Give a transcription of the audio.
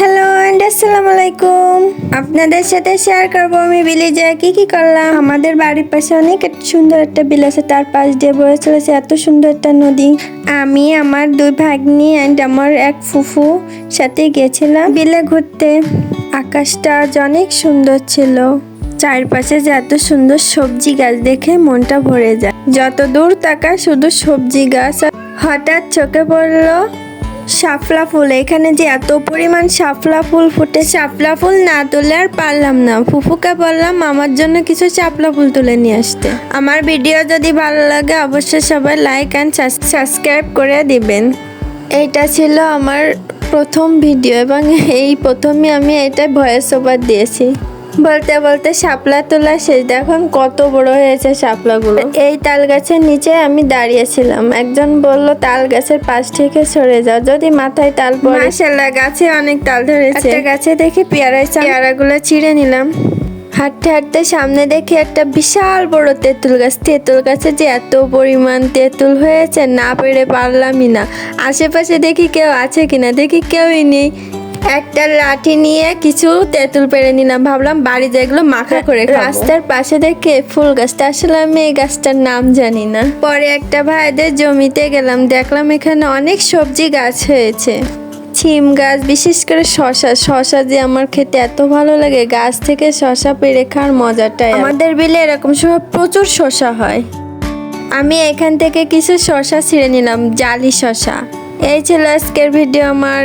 Hello and আসসালামু আলাইকুম আপনাদের সাথে শেয়ার করব আমি বিলে যায় কি কি করলাম? আমাদের বাড়ির পাশে অনেক সুন্দর একটা বিল আছে, তার পাশ দিয়ে বয়ে চলেছে এত সুন্দর একটা নদী। আমি, আমার দুই ভাগ্নি অ্যান্ড আমার এক ফুফু সাথে গেছিলাম বিলে ঘুরতে। আকাশটা অনেক সুন্দর ছিল। চারপাশে যে এত সুন্দর সবজি গাছ দেখে মনটা ভরে যায়। যত দূর তাকা শুধু সবজি গাছ। হঠাৎ চোখে পড়ল শাপলা ফুল, এখানে যে এত পরিমাণ শাপলা ফুল ফুটে, শাপলা ফুল না তুলে আর পারলাম না। ফুফুকে বললাম, আমার জন্য কিছু শাপলা ফুল তুলে নিয়ে আসতে। আমার ভিডিও যদি ভালো লাগে, অবশ্যই সবাই লাইক অ্যান্ড সাবস্ক্রাইব করে দিবেন। এইটা ছিল আমার প্রথম ভিডিও এবং এই প্রথমে আমি এটা ভয়েস ওভার দিয়েছি। বলতে বলতে শাপলা তোলা শেষ। দেখুন কত বড় হয়েছে শাপলাগুলো। এই তাল গাছের নিচে আমি দাঁড়িয়েছিলাম। একজন বলল তাল গাছের পাশ থেকে সরে যাও। যদি মাথায় তাল পড়ে গাছে অনেক তাল ধরেছে। একটা গাছে দেখি পেয়ারা পেয়ারাগুলো চিড়ে নিলাম। হাঁটতে হাঁটতে সামনে দেখি একটা বিশাল বড় তেঁতুল গাছ। তেঁতুল গাছে যে এত পরিমাণ তেঁতুল হয়েছে না পেরে পারলামই না। আশেপাশে দেখি কেউ আছে কিনা? দেখি কেউই নেই। একটা লাঠি নিয়ে কিছু তেঁতুল পেরে নিলাম। ভাবলাম বাড়ি যেগুলো মাখা করে খাব। রাস্তার পাশে দেখে ফুল গাছটা আসলে আমি এই গাছটার নাম জানি না। পরে একটা ভাইদের জমিতে গেলাম দেখলাম এখানে অনেক সবজি গাছ হয়েছে। ছিম গাছ বিশেষ করে শশা। শশা যে আমার খেতে এত ভালো লাগে গাছ থেকে শশা পেরে খাওয়ার মজাটাই আমাদের বিলে এরকম সময় প্রচুর শশা হয়। আমি এখান থেকে কিছু শশা ছিঁড়ে নিলাম জালি শশা। এই ছিল আজকের ভিডিও আমার।